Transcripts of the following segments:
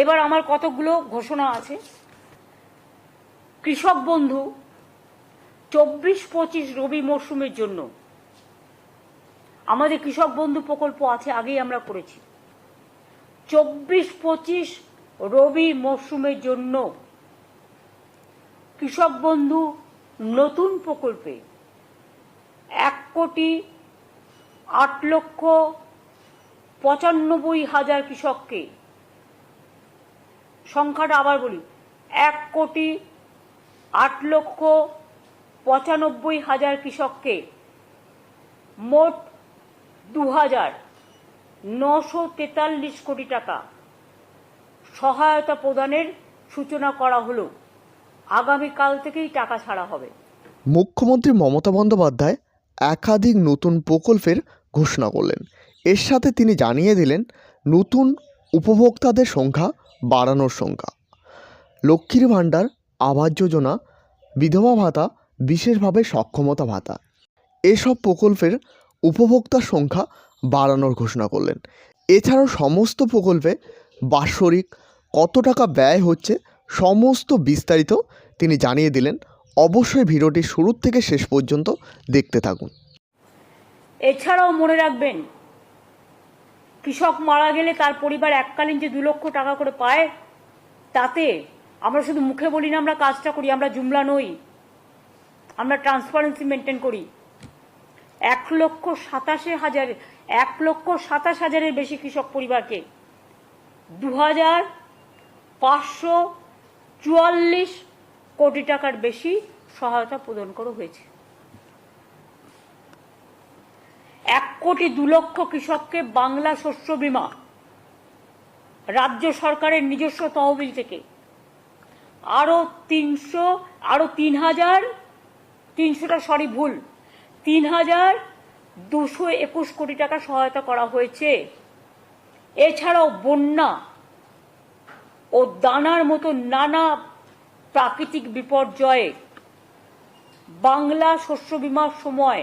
এবার আমার কতগুলো ঘোষণা আছে। কৃষক বন্ধু, চব্বিশ পঁচিশ রবি মরশুমের জন্য। আমাদের কৃষক বন্ধু প্রকল্প আছে, আগেই আমরা করেছি। চব্বিশ পঁচিশ রবি মরশুমের জন্য কৃষক বন্ধু নতুন প্রকল্পে এক কোটি আট লক্ষ পঁচানব্বই হাজার কৃষককে সংখ্যাটা আবার বলি, এক কোটি আট লক্ষ পঁচানব্বই হাজার কৃষককে মোট দু হাজার নশো তেতাল্লিশ কোটি টাকা সহায়তা প্রদানের সূচনা করা হলো। আগামীকাল থেকেই টাকা ছাড়া হবে। মুখ্যমন্ত্রী মমতা বন্দ্যোপাধ্যায় একাধিক নতুন প্রকল্পের ঘোষণা করলেন। এর সাথে তিনি জানিয়ে দিলেন, নতুন উপভোক্তাদের সংখ্যা বাড়ানোর সংখ্যা। লক্ষ্মীর ভাণ্ডার, আবাস যোজনা, বিধবা ভাতা, বিশেষভাবে সক্ষমতা ভাতা। এসব প্রকল্পের উপভোক্তার সংখ্যা বাড়ানোর ঘোষণা করলেন। এছাড়াও সমস্ত প্রকল্পে বাৎসরিক কত টাকা ব্যয় হচ্ছে সমস্ত বিস্তারিত তিনি জানিয়ে দিলেন। অবশ্যই ভিডিওটি শুরু থেকে শেষ পর্যন্ত দেখতে থাকুন। এছাড়াও মনে রাখবেন কৃষক মারা গেলে তার পরিবার এককালীন যে দু লক্ষ টাকা করে পায়, তাতে আমরা শুধু মুখে বলি না, আমরা কাজটা করি, আমরা জুমলা নই, আমরা ট্রান্সপারেন্সি মেনটেন করি। এক লক্ষ সাতাশে হাজার, এক লক্ষ সাতাশ হাজারের বেশি কৃষক পরিবারকে দু হাজার পাঁচশো চুয়াল্লিশ কোটি টাকার বেশি সহায়তা প্রদান করা হয়েছে। এক কোটি দু লক্ষ কৃষককে বাংলা শস্য বীমা। রাজ্য সরকারের নিজস্ব তহবিল থেকে আরও তিনশো আরও তিন হাজার, তিনশোটা সরি ভুল, তিন হাজার দুশো একুশ কোটি টাকা সহায়তা করা হয়েছে। এছাড়াও বন্যা ও দানার মতো নানা প্রাকৃতিক বিপর্যয়ে বাংলা শস্য বীমার সময়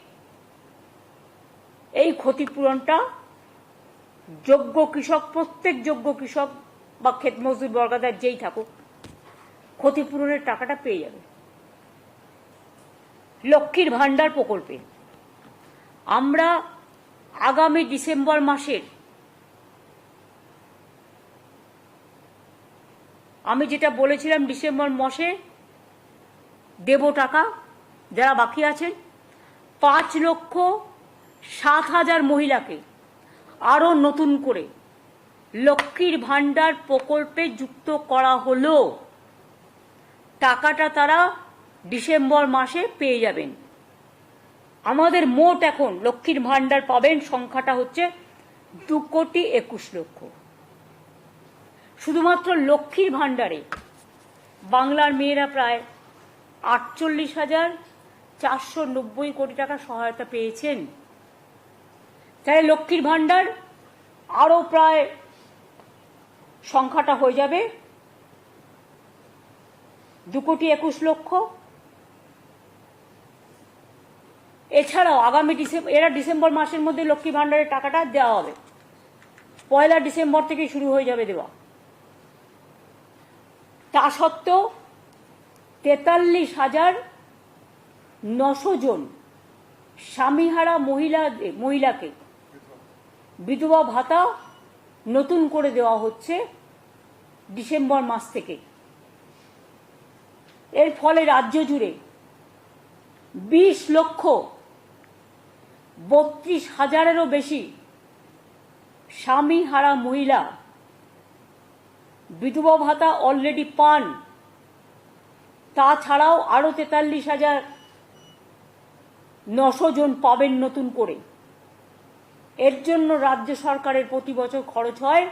এই ক্ষতিপূরণটা যোগ্য কৃষক, প্রত্যেক যোগ্য কৃষক বা ক্ষেত মজদুর বর্গাদার যেই থাকুক, ক্ষতিপূরণের টাকাটা পেয়ে যাবে। লক্ষ্মীর ভাণ্ডার প্রকল্পে আমরা আগামী ডিসেম্বর মাসের আমি যেটা বলেছিলাম ডিসেম্বর মাসে দেব টাকা যারা বাকি আছেন, পাঁচ লক্ষ সাত হাজার মহিলাকে আরও নতুন করে লক্ষ্মীর ভাণ্ডার প্রকল্পে যুক্ত করা হলো। টাকাটা তারা ডিসেম্বর মাসে পেয়ে যাবেন। আমাদের মোট এখন লক্ষ্মীর ভাণ্ডার পাবেন সংখ্যাটা হচ্ছে দু কোটি একুশ লক্ষ। শুধুমাত্র লক্ষ্মীর ভাণ্ডারে বাংলার মেয়েরা প্রায় আটচল্লিশ হাজার চারশো নব্বই কোটি টাকা সহায়তা পেয়েছেন। তাহলে লক্ষ্মীর ভাণ্ডার আরও প্রায় সংখ্যাটা হয়ে যাবে। দু কোটি একুশ লক্ষ। এছাড়াও আগামী ডিসেম্বর এরা ডিসেম্বর মাসের মধ্যে লক্ষ্মী ভাণ্ডারের টাকাটা দেওয়া হবে। পয়লা ডিসেম্বর থেকে শুরু হয়ে যাবে দেওয়া। তা সত্ত্বেও তেতাল্লিশ হাজার নশো জন স্বামীহারা মহিলা, মহিলাকে বিধবা ভাতা নতুন করে দেওয়া হচ্ছে ডিসেম্বর মাস থেকে। এর ফলে রাজ্য জুড়ে বিশ লক্ষ বত্রিশ হাজারেরও বেশি স্বামী হারা মহিলা বিধবা ভাতা অলরেডি পান। তাছাড়াও আরও তেতাল্লিশ হাজার নশো জন পাবেন নতুন করে। এর জন্য রাজ্য সরকারের প্রতি বছর খরচ হয়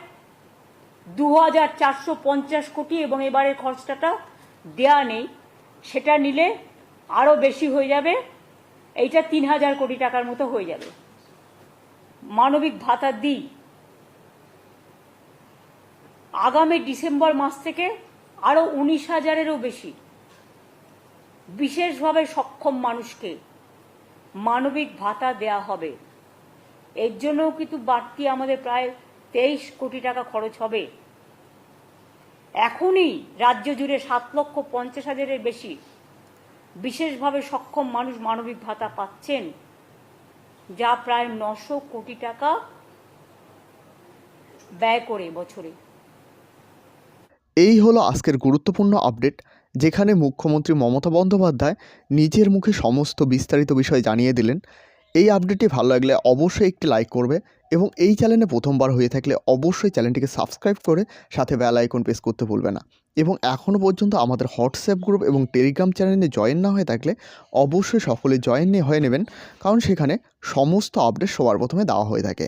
দু হাজার চারশো পঞ্চাশ কোটি এবং এবারের খরচাটা দেয়া নেই। সেটা নিলে আরও বেশি হয়ে যাবে। এইটা তিন হাজার কোটি টাকার মতো হয়ে যাবে। মানবিক ভাতা দিই। আগামী ডিসেম্বর মাস থেকে আরও উনিশ হাজারেরও বেশি। বিশেষভাবে সক্ষম মানুষকে মানবিক ভাতা দেয়া হবে। এর জন্যও কিন্তু বাড়তি আমাদের প্রায় তেইশ কোটি টাকা খরচ হবে। এখনই রাজ্য জুড়ে সাত লক্ষ পঞ্চাশ হাজারের বেশি বিশেষভাবে সক্ষম মানুষ মানবিক ভাতা পাচ্ছেন, যা প্রায় নশো কোটি টাকা ব্যয় করে বছরে। এই হলো আজকের গুরুত্বপূর্ণ আপডেট, যেখানে মুখ্যমন্ত্রী মমতা বন্দ্যোপাধ্যায় নিজের মুখে সমস্ত বিস্তারিত বিষয় জানিয়ে দিলেন। এই আপডেটটি ভালো লাগলে অবশ্যই একটি লাইক করবে এবং এই চ্যানেলে প্রথমবার হয়ে থাকলে অবশ্যই চ্যানেলটিকে সাবস্ক্রাইব করে সাথে বেল আইকন প্রেস করতে ভুলবে না। এবং এখনও পর্যন্ত আমাদের হোয়াটসঅ্যাপ গ্রুপ এবং টেলিগ্রাম চ্যানেলে জয়েন না হয়ে থাকলে অবশ্যই সকলে জয়েন হয়ে নেবেন, কারণ সেখানে সমস্ত আপডেট সবার প্রথমে দেওয়া হয়ে থাকে।